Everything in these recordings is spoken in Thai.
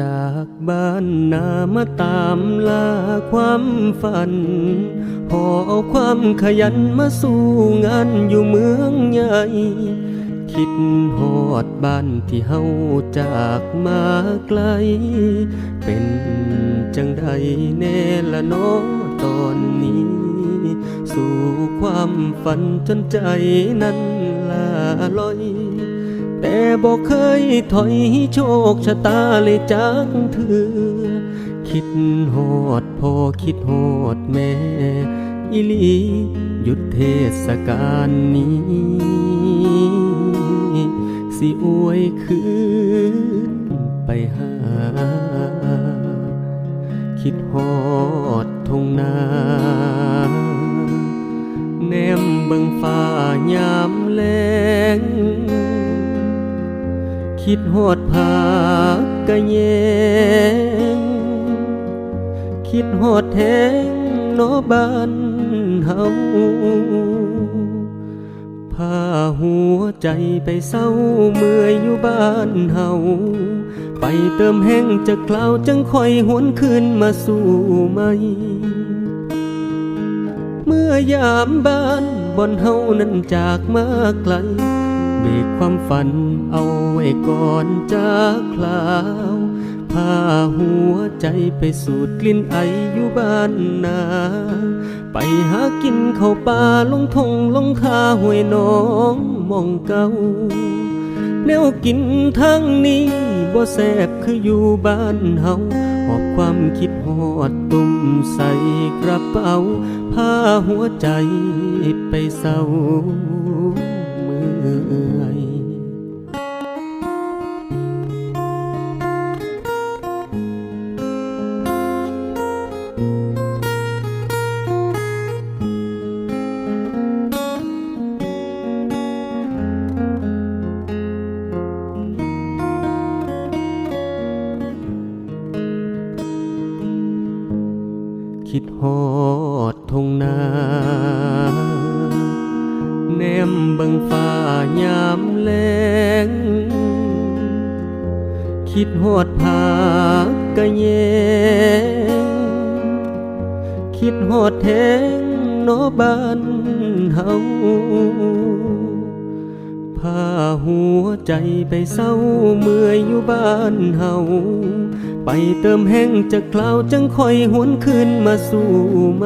จากบ้านนามาตามล่าความฝัน พอเอาความขยันมาสู้งานอยู่เมืองใหญ่ คิดหอดบ้านที่เฮาจากมาไกล เป็นจังใดแน่ละน้อตอนนี้ สู่ความฝันจนใจนั้นลาลอย แต่บอกเคยถอยโชคชะตาเลยจักเถือคิดหอดพ่อคิดหอดแม่อิลีหยุดเทศกาลนี้ สิอวยคืนไปหา คิดหอดทงนาแนมเบิงฟ้ายามแล คิดหอดผากกะแยงคิดหอดแทงโนบ้านเฮาพาหัวใจไปเศร้าเมื่อยอยู่บ้านเฮาไปเติมแห้งจากคลาวจังคอยหวนคืนมาสู่ไหม เมื่อยามบ้านบอนเฮานั้นจากมาไกล เบรกความฝันเอาไว้ก่อนจากคลาวพาหัวใจไปสูดกลิ่นไออยู่บ้านนา ไปหากินเข้าวป่าลงทงลงคาห้วยน้องมองเก่าแนวกินทางนี้บ่แซบคืออยู่บ้านเฮาหอบความคิดหอดตุ่มใส่กระเป๋าพาหัวใจไปเศร้า ยคิดหอดทงนา แนมเบิงฟ้ายามแลง คิดหอดผากกะแยงคิดหอดแทงโนบ้านเฮาพาหัวใจไปเศร้าเมื่อยอยู่บ้านเฮาไปเติมแห้งจากคลาวจังคอยหวนคืนมาสู่ไหม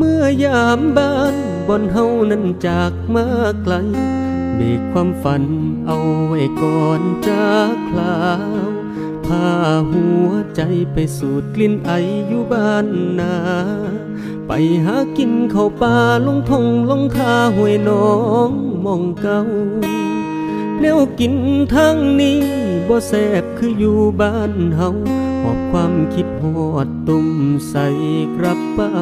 เมื่อยามบ้านบนเฮานั้นจากมาไกลเบกความฝันเอาไว้ก่อนจากคลาวพาหัวใจไปสูดกลิ่นไออยู่บ้านนา ไปหากินเข้าวป่าลงทงลงคาห้วยน้องมองเก่าแนวกินทางนี้บ่แซบคืออยู่บ้านเฮา หอบความคิดหอดตุ่มใส่กระเป๋า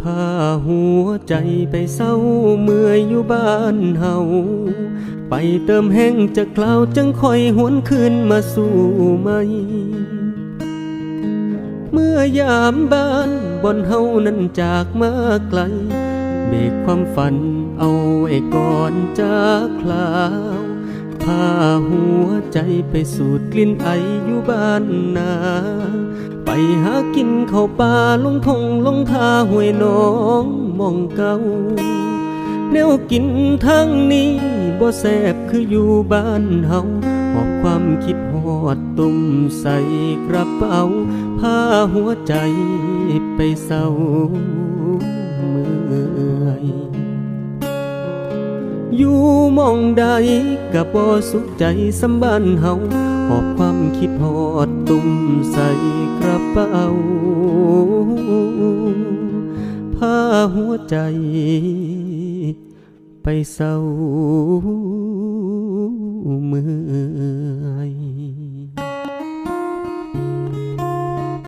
พาหัวใจไปเศร้าเมื่อยอยู่บ้านเฮาไปเติมแห้งจากคลาวจังคอยหวนคืนมาสู่ไหม เมื่อยามบ้านบนเฮานั้นจากมาไกล เบรกความฝันเอาไว้ก่อนจากคลาว พาหัวใจไปสูดกลิ่นไออยู่บ้านนา ไปหากินเข้าวป่าลงทงลงทาห้วยน้องมองเก่าแนวกินทางนี้บ่แซบคืออยู่บ้านเฮาหอบความคิดหอดตุ่มใส่กระเป๋าพาหัวใจไปเศร้า อยู่มองใดก็บ่สุขใจสำบ้านเฮาหอบความคิดหอดตุ่มใส่กระเป๋าพาหัวใจไปเศร้าเมื่อย